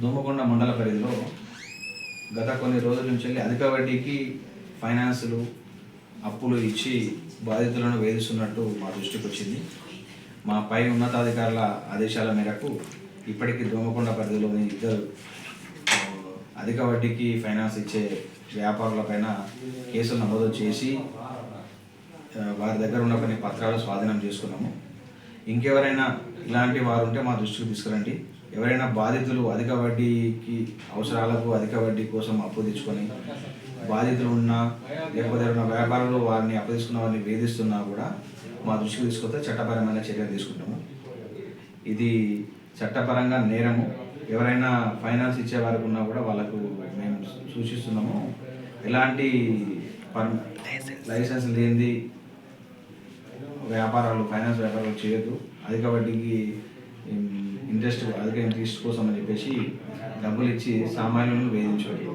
దుమ్మకొండ మండల పరిధిలో గత కొన్ని రోజుల నుంచి వెళ్ళి అధిక వడ్డీకి ఫైనాన్సులు అప్పులు ఇచ్చి బాధితులను వేధిస్తున్నట్టు మా దృష్టికి వచ్చింది. మా పై ఉన్నతాధికారుల ఆదేశాల మేరకు ఇప్పటికీ దోమకొండ పరిధిలోని ఇద్దరు అధిక వడ్డీకి ఫైనాన్స్ ఇచ్చే వ్యాపారులపైన కేసులు నమోదు చేసి వారి దగ్గర ఉన్న కొన్ని పత్రాలు స్వాధీనం చేసుకున్నాము. ఇంకెవరైనా ఇలాంటి వారు ఉంటే మా దృష్టికి తీసుకురండి. ఎవరైనా బాధితులు అధిక వడ్డీకి అవసరాలకు అధిక వడ్డీ కోసం అప్పు తెచ్చుకొని బాధితులు ఉన్నా లేకపోతే ఉన్న వ్యాపారంలో వారిని అప్పు తీసుకున్న వారిని వేధిస్తున్నా కూడా మా దృష్టికి తీసుకొస్తే చట్టపరమైన చర్యలు తీసుకుంటాము. ఇది చట్టపరంగా నేరము. ఎవరైనా ఫైనాన్స్ ఇచ్చే వారికి ఉన్నా కూడా వాళ్ళకు మేము సూచిస్తున్నాము. ఎలాంటి పర్ లైసెన్స్ లేనిది వ్యాపారాలు ఫైనాన్స్ వ్యాపారాలు చేయొద్దు. అధిక వడ్డీకి ఇంట్రెస్ట్ అధిక ఇంట్రెస్ట్ కోసం అని చెప్పేసి డబ్బులు ఇచ్చి సామాన్యులను వేధించవద్దు.